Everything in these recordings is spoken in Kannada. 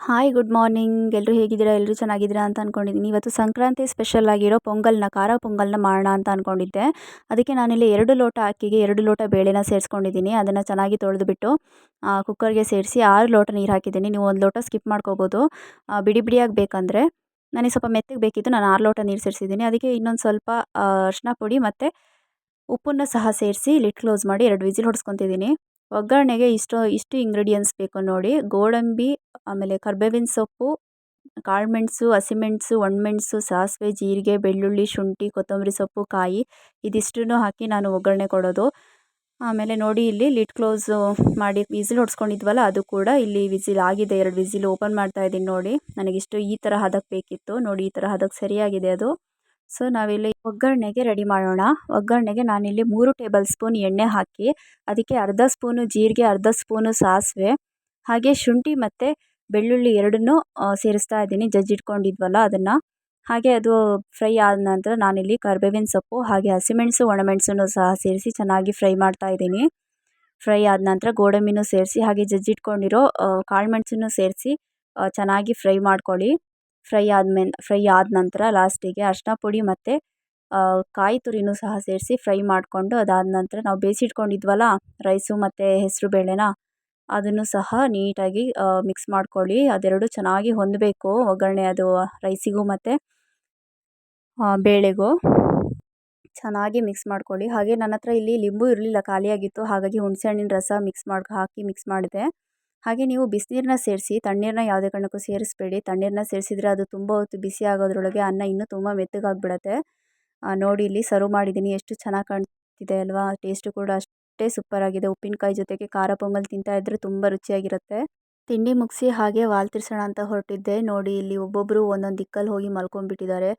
ಹಾಯ್ ಗುಡ್ ಮಾರ್ನಿಂಗ್ ಎಲ್ಲರೂ ಹೇಗಿದ್ದೀರಾ? ಎಲ್ಲರೂ ಚೆನ್ನಾಗಿದ್ದೀರಾ ಅಂತ ಅಂದ್ಕೊಂಡಿದ್ದೀನಿ ಇವತ್ತು ಸಂಕ್ರಾಂತಿ ಸ್ಪೆಷಲ್ ಆಗಿರೋ ಪೊಂಗಲ್ನ, ಖಾರ ಪೊಂಗಲ್ನ ಮಾಡೋಣ ಅಂತ ಅಂದ್ಕೊಂಡಿದ್ದೆ ಅದಕ್ಕೆ ನಾನಿಲ್ಲಿ ಎರಡು ಲೋಟ ಅಕ್ಕಿಗೆ ಎರಡು ಲೋಟ ಬೇಳೆನ ಸೇರಿಸ್ಕೊಂಡಿದ್ದೀನಿ. ಅದನ್ನು ಚೆನ್ನಾಗಿ ತೊಳೆದುಬಿಟ್ಟು ಕುಕ್ಕರ್ಗೆ ಸೇರಿಸಿ ಆರು ಲೋಟ ನೀರು ಹಾಕಿದ್ದೀನಿ. ನೀವು ಒಂದು ಲೋಟ ಸ್ಕಿಪ್ ಮಾಡ್ಕೋಬೋದು. ಬಿಡಿ ಬಿಡಿಯಾಗಿ ಬೇಕಂದರೆ ನನಗೆ ಸ್ವಲ್ಪ ಮೆತ್ತಗೆ ಬೇಕಿತ್ತು. ನಾನು ಆರು ಲೋಟ ನೀರು ಸೇರಿಸಿದ್ದೀನಿ. ಅದಕ್ಕೆ ಇನ್ನೊಂದು ಸ್ವಲ್ಪ ಅರಿಶಿನ ಪುಡಿ ಮತ್ತು ಉಪ್ಪನ್ನು ಸಹ ಸೇರಿಸಿ ಲಿಟ್ ಕ್ಲೋಸ್ ಮಾಡಿ ಎರಡು ವಿಸಿಲ್ ಹೊಡ್ಸ್ಕೊತಿದ್ದೀನಿ. ಒಗ್ಗರಣೆಗೆ ಇಷ್ಟು ಇಷ್ಟು ಇಂಗ್ರೀಡಿಯೆಂಟ್ಸ್ ಬೇಕು ನೋಡಿ. ಗೋಡಂಬಿ, ಆಮೇಲೆ ಕರ್ಬೇವಿನ ಸೊಪ್ಪು ಕಾಳುಮೆಣ್ಸು ಹಸಿಮೆಣಸು ಒಣಮೆಣಸು ಸಾಸಿವೆ, ಜೀರಿಗೆ, ಬೆಳ್ಳುಳ್ಳಿ, ಶುಂಠಿ, ಕೊತ್ತಂಬರಿ ಸೊಪ್ಪು, ಕಾಯಿ ಇದಿಷ್ಟನ್ನೂ ಹಾಕಿ ನಾನು ಒಗ್ಗರಣೆ ಕೊಡೋದು. ಆಮೇಲೆ ನೋಡಿ ಇಲ್ಲಿ ಲಿಡ್ ಕ್ಲೋಸು ಮಾಡಿ ವಿಸಿಲ್ ಹೊಡ್ಸ್ಕೊಂಡಿದ್ವಲ್ಲ ಅದು ಕೂಡ ಇಲ್ಲಿ ವಿಸಿಲ್ ಆಗಿದೆ, ಎರಡು ವಿಸಿಲ್ ಓಪನ್ ಮಾಡ್ತಾ ಇದ್ದೀನಿ ನೋಡಿ. ನನಗಿಷ್ಟು ಈ ಥರ ಹದಕ್ಕೆ ಬೇಕಿತ್ತು. ನೋಡಿ ಈ ಥರ ಹದಕ್ಕೆ ಸರಿಯಾಗಿದೆ ಅದು. ಸೊ, ನಾವಿಲ್ಲಿ ಒಗ್ಗರಣೆಗೆ ರೆಡಿ ಮಾಡೋಣ. ಒಗ್ಗರಣೆಗೆ ನಾನಿಲ್ಲಿ ಮೂರು ಟೇಬಲ್ ಸ್ಪೂನ್ ಎಣ್ಣೆ ಹಾಕಿ, ಅದಕ್ಕೆ ಅರ್ಧ ಸ್ಪೂನು ಜೀರಿಗೆ, ಅರ್ಧ ಸ್ಪೂನು ಸಾಸಿವೆ, ಹಾಗೆ ಶುಂಠಿ ಮತ್ತು ಬೆಳ್ಳುಳ್ಳಿ ಎರಡನ್ನೂ ಸೇರಿಸ್ತಾ ಇದ್ದೀನಿ. ಜಜ್ಜಿಟ್ಕೊಂಡಿದ್ವಲ್ಲ ಅದನ್ನು. ಹಾಗೆ ಅದು ಫ್ರೈ ಆದ ನಂತರ ನಾನಿಲ್ಲಿ ಕರ್ಬೇವಿನ ಸೊಪ್ಪು, ಹಾಗೆ ಹಸಿಮೆಣಸು, ಒಣಮೆಣಸನ್ನು ಸಹ ಸೇರಿಸಿ ಚೆನ್ನಾಗಿ ಫ್ರೈ ಮಾಡ್ತಾ ಇದ್ದೀನಿ. ಫ್ರೈ ಆದ ನಂತರ ಗೋಡಂಬಿನೂ ಸೇರಿಸಿ, ಹಾಗೆ ಜಜ್ಜಿಟ್ಕೊಂಡಿರೋ ಕಾಳುಮೆಣಸನ್ನು ಸೇರಿಸಿ ಚೆನ್ನಾಗಿ ಫ್ರೈ ಮಾಡ್ಕೊಳ್ಳಿ. ಫ್ರೈ ಆದ್ಮೇಲೆ, ಫ್ರೈ ಆದ ನಂತರ ಲಾಸ್ಟಿಗೆ ಅರಿಶಿನ ಪುಡಿ ಮತ್ತು ಕಾಯಿ ತುರಿನೂ ಸಹ ಸೇರಿಸಿ ಫ್ರೈ ಮಾಡಿಕೊಂಡು ಅದಾದ ನಂತರ ನಾವು ಬೇಯಿಸಿಟ್ಕೊಂಡಿದ್ವಲ್ಲ ರೈಸು ಮತ್ತು ಹೆಸರು ಬೇಳೆನ, ಅದನ್ನು ಸಹ ನೀಟಾಗಿ ಮಿಕ್ಸ್ ಮಾಡ್ಕೊಳ್ಳಿ. ಅದೆರಡು ಚೆನ್ನಾಗಿ ಹೊಂದಬೇಕು ಒಗ್ಗರಣೆ ಅದು ರೈಸಿಗೂ ಮತ್ತು ಬೇಳೆಗೂ. ಚೆನ್ನಾಗಿ ಮಿಕ್ಸ್ ಮಾಡ್ಕೊಳ್ಳಿ. ಹಾಗೆ ನನ್ನ ಹತ್ರ ಇಲ್ಲಿ ಲಿಂಬು ಇರಲಿಲ್ಲ, ಖಾಲಿಯಾಗಿತ್ತು. ಹಾಗಾಗಿ ಹುಣಸೆ ರಸ ಮಿಕ್ಸ್ ಮಾಡಿ, ಹಾಕಿ ಮಿಕ್ಸ್ ಮಾಡಿದೆ. ಹಾಗೆ ನೀವು ಬಿಸಿನೀರನ್ನ ಸೇರಿಸಿ ತಣ್ಣೀರನ್ನ ಯಾವುದೇ ಕಾರಣಕ್ಕೂ ಸೇರಿಸಬೇಡಿ. ತಣ್ಣೀರನ್ನ ಸೇರಿಸಿದ್ರೆ ಅದು ತುಂಬ ಹೊತ್ತು ಬಿಸಿ ಆಗೋದ್ರೊಳಗೆ ಅನ್ನ ಇನ್ನೂ ತುಂಬ ಮೆತ್ತಗಾಗ್ಬಿಡತ್ತೆ. ನೋಡಿ ಇಲ್ಲಿ ಸರ್ವ್ ಮಾಡಿದ್ದೀನಿ ಎಷ್ಟು ಚೆನ್ನಾಗಿ ಕಾಣ್ತಿದೆ ಅಲ್ವಾ? ಟೇಸ್ಟು ಕೂಡ ಅಷ್ಟೇ ಸೂಪರಾಗಿದೆ ಉಪ್ಪಿನಕಾಯಿ ಜೊತೆಗೆ ಖಾರ ಪೊಂಗಲ್ ತಿಂತಾಯಿದ್ರೆ ತುಂಬ ರುಚಿಯಾಗಿರುತ್ತೆ. ತಿಂಡಿ ಮುಗಿಸಿ ಹಾಗೆ ವಾಲ್ ತಿರ್ಸೋಣ ಅಂತ ಹೊರಟಿದ್ದೆ. ನೋಡಿ ಇಲ್ಲಿ ಒಬ್ಬೊಬ್ಬರು ಒಂದೊಂದು ದಿಕ್ಕಲ್ಲಿ ಹೋಗಿ ಮಲ್ಕೊಂಡ್ಬಿಟ್ಟಿದ್ದಾರೆ.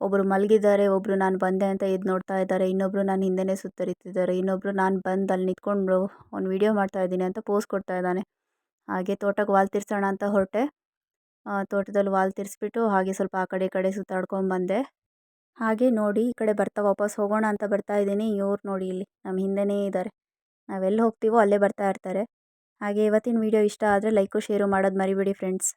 ಒಬ್ಬರು ಮಲಗಿದ್ದಾರೆ ಒಬ್ಬರು ನಾನು ಬಂದೆ ಅಂತ ಇದು ನೋಡ್ತಾ ಇದ್ದಾರೆ. ಇನ್ನೊಬ್ಬರು ನಾನು ಹಿಂದೆನೇ ಸುತ್ತರಿತಿದ್ದಾರೆ. ಇನ್ನೊಬ್ಬರು ನಾನು ಬಂದು ಅಲ್ಲಿ ನಿಂತ್ಕೊಂಡು ಒಂದು ವೀಡಿಯೋ ಮಾಡ್ತಾ ಇದ್ದೀನಿ ಅಂತ ಪೋಸ್ ಕೊಡ್ತಾ ಇದ್ದಾನೆ. ಹಾಗೆ ತೋಟಕ್ಕೆ ವಾಲ್ ತಿರ್ಸೋಣ ಅಂತ ಹೊರಟೆ. ತೋಟದಲ್ಲಿ ವಾಲ್ ತಿರ್ಸ್ಬಿಟ್ಟು ಹಾಗೆ ಸ್ವಲ್ಪ ಆ ಕಡೆ ಈ ಕಡೆ ಸುತ್ತಾಡ್ಕೊಂಬಂದೆ ಹಾಗೆ ನೋಡಿ ಈ ಕಡೆ ಬರ್ತಾ ವಾಪಸ್ ಹೋಗೋಣ ಅಂತ ಬರ್ತಾ ಇದ್ದೀನಿ. ಇವ್ರು ನೋಡಿ ಇಲ್ಲಿ ನಮ್ಮ ಹಿಂದೆನೇ ಇದ್ದಾರೆ. ನಾವೆಲ್ಲಿ ಹೋಗ್ತೀವೋ ಅಲ್ಲೇ ಬರ್ತಾ ಇರ್ತಾರೆ. ಹಾಗೆ ಇವತ್ತಿನ ವೀಡಿಯೋ ಇಷ್ಟ ಆದರೆ ಲೈಕು, ಶೇರು ಮಾಡೋದು ಮರಿಬೇಡಿ ಫ್ರೆಂಡ್ಸ್